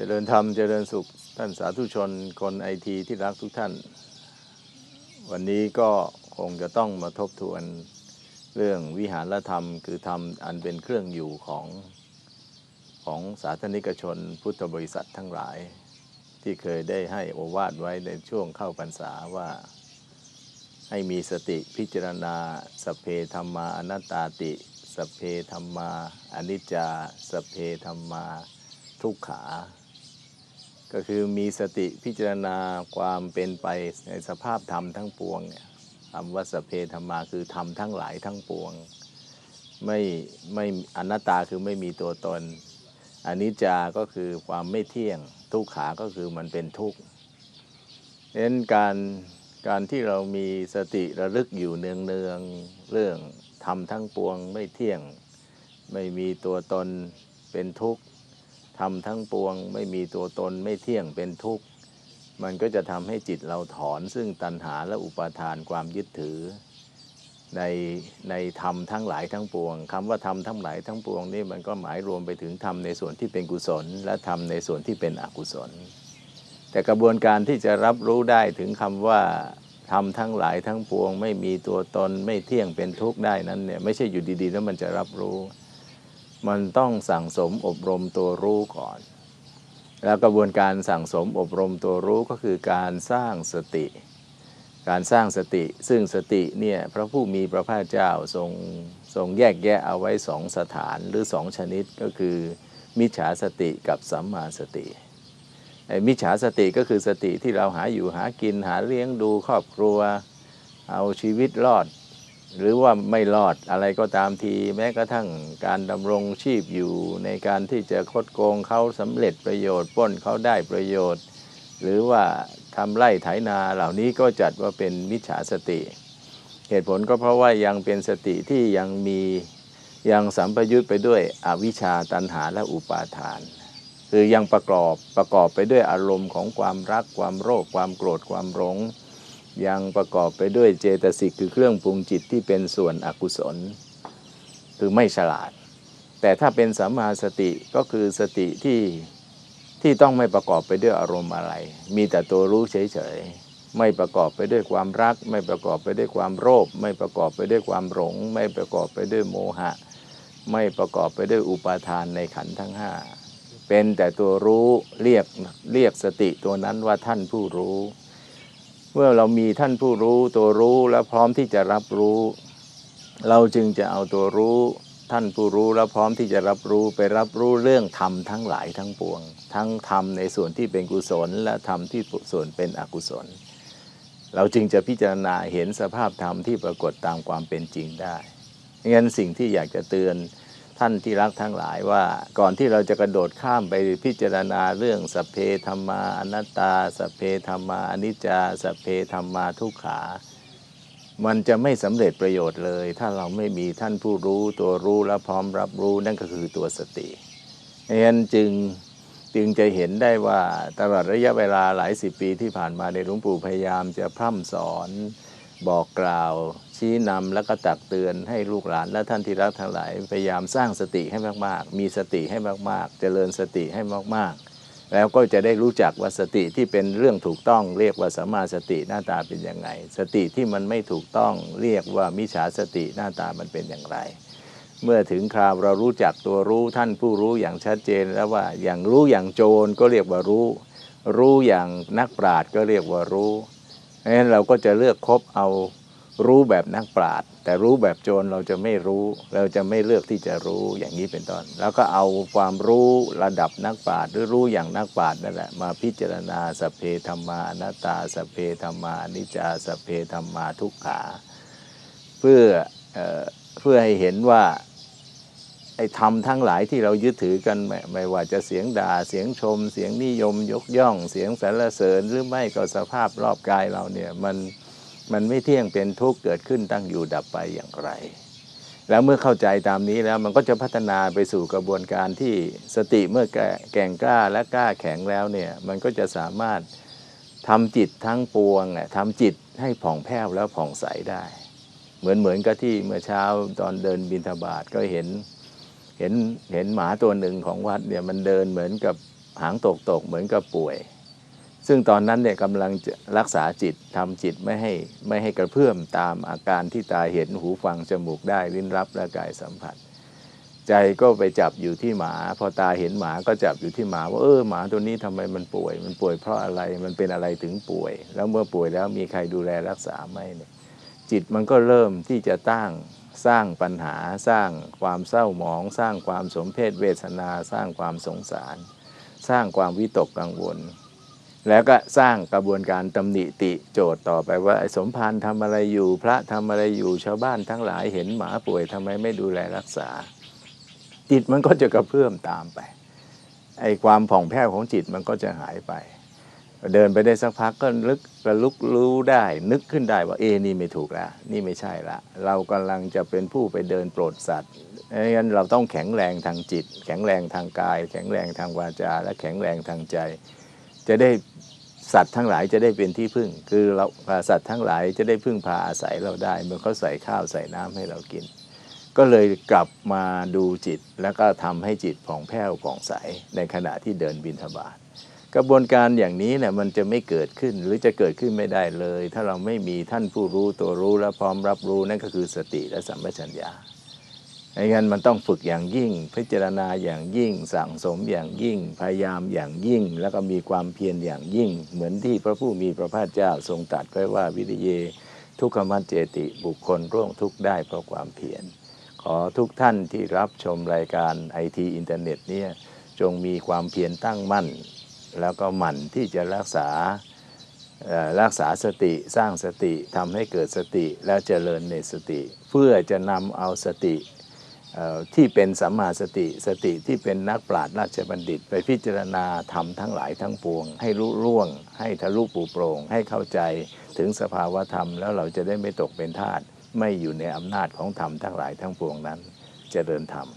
เจริญธรรมเจริญสุขท่านสาธุชนคนไอทีที่รักทุกท่าน วันนี้ก็คงจะต้องมาทบทวนเรื่องวิหารธรรม คือธรรมอันเป็นเครื่องอยู่ของของสาธนิกชนพุทธบริษัททั้งหลาย ที่เคยได้ให้โอวาทไว้ในช่วงเข้าพรรษาว่า ให้มีสติพิจารณา สเพธรรมาอนัตตาติ สเพธรรมาอนิจจา สเพธรรมาทุกขา ก็คือมีสติพิจารณาความเป็นไปในสภาพธรรมทั้งปวงเนี่ยคำว่าสพเพธรรมาคือธรรมทั้งหลายทั้งปวง ไม่ไม่อนัตตาคือไม่มีตัวตนอนิจจาก็คือความไม่เที่ยง ทุกขาก็คือมันเป็นทุกข์เน้นการการที่เรามีสติระลึกอยู่เนืองเนืองๆเรื่องธรรมทั้งปวงไม่เที่ยง ไม่มีตัวตนเป็นทุกข์ ธรรมทั้งปวงไม่มีตัวตนไม่เที่ยงเป็นทุกข์ มันก็จะทำให้จิตเราถอนซึ่งตัณหาและอุปาทานความยึดถือ ในในธรรมทั้งหลายทั้งปวงคำว่าธรรมทั้งหลายทั้งปวงนี่มันก็หมายรวมไปถึงธรรมในส่วนที่เป็นกุศล และธรรมในส่วนที่เป็นอกุศล แต่กระบวนการที่จะรับรู้ได้ถึงคำว่าธรรมทั้งหลายทั้งปวง ไม่มีตัวตนไม่เที่ยงเป็นทุกข์ได้นั้นเนี่ยไม่ใช่อยู่ดีๆ แล้วมันจะรับรู้ มันต้องสั่งสมอบรมตัวรู้ก่อน แล้วกระบวนการสั่งสมอบรมตัวรู้ก็คือการสร้างสติ การสร้างสติ ซึ่งสติเนี่ยพระผู้มีพระภาคเจ้าทรงทรงแยกแยะเอาไว้สองสถานหรือสองชนิดก็คือ มิจฉาสติกับสัมมาสติมิจฉาสติก็คือสติที่เราหาอยู่หากินหาเลี้ยงดูครอบครัว เอาชีวิตรอด หรือว่าไม่รอดอะไรก็ตามทีแม้กระทั่งการดำรงชีพอยู่ในการที่จะคดโกงเขาสำเร็จประโยชน์ป้นเขาได้ประโยชน์ หรือว่าทำไร่ไถนาเหล่านี้ก็จัดว่าเป็นมิจฉาสติ เหตุผลก็เพราะว่ายังเป็นสติที่ยังมียังสัมปยุตไปด้วยอวิชชาตันหาและอุปาทาน คือยังประกอบประกอบไปด้วยอารมณ์ของความรักความโลภความโกรธความหลง ยังประกอบไปด้วยเจตสิกคือเครื่องปรุงจิตที่เป็นส่วนอกุศล คือไม่ฉลาด แต่ถ้าเป็นสัมมาสติก็คือสติที่ที่ต้องไม่ประกอบไปด้วยอารมณ์อะไร มีแต่ตัวรู้เฉยๆ ไม่ประกอบไปด้วยความรัก ไม่ประกอบไปด้วยความโลภ ไม่ประกอบไปด้วยความหลง ไม่ประกอบไปด้วยโมหะ ไม่ประกอบไปด้วยอุปาทานในขันธ์ทั้งห้า เป็นแต่ตัวรู้เรียกเรียกสติตัวนั้นว่าท่านผู้รู้ เมื่อเรามีท่านผู้รู้ตัวรู้แล้วพร้อมที่จะรับรู้ เราจึงจะเอาตัวรู้ท่านผู้รู้แล้วพร้อมที่จะรับรู้ไปรับรู้เรื่องธรรมทั้งหลายทั้งปวง ทั้งธรรมในส่วนที่เป็นกุศล และธรรมที่ส่วนเป็นอกุศล เราจึงจะพิจารณาเห็นสภาพธรรมที่ปรากฏตามความเป็นจริงได้งั้นสิ่งที่อยากจะเตือน ท่านที่รักทั้งหลายว่าก่อนที่เราจะกระโดดข้ามไปพิจารณาเรื่องสัพเพธรรมาอนัตตาสัพเพธรรมาอนิจจาสัพเพธรรมาทุกขา มันจะไม่สำเร็จประโยชน์เลย ถ้าเราไม่มีท่านผู้รู้ตัวรู้และพร้อมรับรู้นั่นก็คือตัวสติดังนั้นจึงจึงจะเห็นได้ว่าตลอดระยะเวลาหลายสิบปีที่ผ่านมาในหลวงปู่พยายามจะพร่ำสอน บอกกล่าว ชี้นำแล้วก็ตักเตือนให้ลูกหลานและท่านที่รักทั้งหลายพยายามสร้างสติให้มากๆ มีสติให้มากๆ เจริญสติให้มากๆ แล้วก็จะได้รู้จักว่าสติที่เป็นเรื่องถูกต้องเรียกว่าสัมมาสติหน้าตาเป็นยังไง สติที่มันไม่ถูกต้องเรียกว่ามิจฉาสติหน้าตามันเป็นอย่างไร เมื่อถึงคราวเรารู้จักตัวรู้ท่านผู้รู้อย่างชัดเจนแล้วว่าอย่างรู้อย่างโจรก็เรียกว่ารู้ รู้อย่างนักปราชญ์ก็เรียกว่ารู้ เพราะฉะนั้นเราก็จะเลือกคบเอารู้แบบนักปราชญ์แต่รู้แบบโจรเราจะไม่รู้ เราจะไม่เลือกที่จะรู้อย่างนี้เป็นต้น แล้วก็เอาความรู้ระดับนักปราชญ์หรือรู้อย่างนักปราชญ์นั่นแหละมาพิจารณาสพเพธรรมานัตาสพเพธรรมานิจาสพเพธรรมาทุกขา เพื่อเอ่อเพื่อให้เห็นว่า ไอ้ธรรมทั้งหลายที่เรายึดถือกันไม่ไม่ว่าจะเสียงด่าเสียงชม เสียงนิยมยกย่อง เสียงสรรเสริญหรือไม่ก็สภาพรอบกายเราเนี่ยมันมันไม่เที่ยงเป็นทุกข์เกิดขึ้นตั้งอยู่ดับไปอย่างไร แล้วเมื่อเข้าใจตามนี้แล้วมันก็จะพัฒนาไปสู่กระบวนการที่สติเมื่อแก่แก่งกล้าและกล้าแข็งแล้วเนี่ยมันก็จะสามารถทำจิตทั้งปวงอะทำจิตให้ผ่องแผ้วแล้วผ่องใสได้ เหมือนเหมือนกับที่เมื่อเช้าตอนเดินบินทบาทก็เห็น เห็นเห็นหมาตัวหนึ่งของวัดเนี่ยมันเดินเหมือนกับหางตกตกๆเหมือนกับป่วย ซึ่งตอนนั้นเนี่ยกำลังรักษาจิตทำจิตไม่ให้ไม่ให้กระเพื่อมตามอาการที่ตาเห็นหูฟังจมูกได้ลิ้นรับและกายสัมผัส ใจก็ไปจับอยู่ที่หมา พอตาเห็นหมาก็จับอยู่ที่หมาว่าเออหมาตัวนี้ทำไมมันป่วย มันป่วยเพราะอะไรมันเป็นอะไรถึงป่วย แล้วเมื่อป่วยแล้วมีใครดูแลรักษาไหมเนี่ยจิตมันก็เริ่มที่จะตั้ง สร้างปัญหาสร้างความเศร้าหมอง สร้างความสมเพศเวทนา สร้างความสงสาร สร้างความวิตกกังวล แล้วก็สร้างกระบวนการตำหนิติโจทย์ต่อไปว่าไอ้สมภารทำอะไรอยู่ พระทำอะไรอยู่ชาวบ้านทั้งหลายเห็นหมาป่วยทำไมไม่ดูแลรักษา จิตมันก็จะกระเพื่อมตามไปไอ้ความผ่องแผ้วของจิตมันก็จะหายไป เดินไปได้สักพักก็ลึกระลุกรู้ได้ นึกขึ้นได้ว่าเอนี่ไม่ถูกละนี่ไม่ใช่ละ เรากำลังจะเป็นผู้ไปเดินโปรดสัตว์ดังนั้นเราต้องแข็งแรงทางจิต แข็งแรงทางกาย แข็งแรงทางวาจา และแข็งแรงทางใจ จะได้สัตว์ทั้งหลายจะได้เป็นที่พึ่ง คือเราสัตว์ทั้งหลายจะได้พึ่งพาอาศัยเราได้เมื่อเขาใส่ข้าวใส่น้ำให้เรากิน ก็เลยกลับมาดูจิตแล้วก็ทำให้จิตผ่องแผ้วผ่องใสในขณะที่เดินบินทบาท กระบวนการอย่างนี้เนี่ยมันจะไม่เกิดขึ้นหรือจะเกิดขึ้นไม่ได้เลย ถ้าเราไม่มีท่านผู้รู้ตัวรู้และพร้อมรับรู้นั่นก็คือสติและสัมปชัญญะดังนั้นมันต้องฝึกอย่างยิ่ง พิจารณาอย่างยิ่ง สั่งสมอย่างยิ่ง พยายามอย่างยิ่ง แล้วก็มีความเพียรอย่างยิ่ง เหมือนที่พระผู้มีพระภาคเจ้าทรงตรัสไว้ว่าวิริเย ทุกขมัจเจติบุคคลร่วงทุกข์ได้เพราะความเพียรขอทุกท่านที่รับชมรายการไอทีอินเทอร์เน็ตเนี่ยจงมีความเพียรตั้งมั่น แล้วก็หมั่นที่จะรักษารักษาสติสร้างสติทำให้เกิดสติและเจริญในสติ เพื่อจะนำเอาสติที่เป็นสัมมาสติสติที่เป็นนักปราชญ์ราชบัณฑิต ไปพิจารณาธรรมทั้งหลายทั้งปวง ให้รู้ร่วง ให้ทะลุปูโปร่งให้เข้าใจถึงสภาวธรรม แล้วเราจะได้ไม่ตกเป็นทาสไม่อยู่ในอำนาจของธรรมทั้งหลายทั้งปวงนั้นเจริญธรรม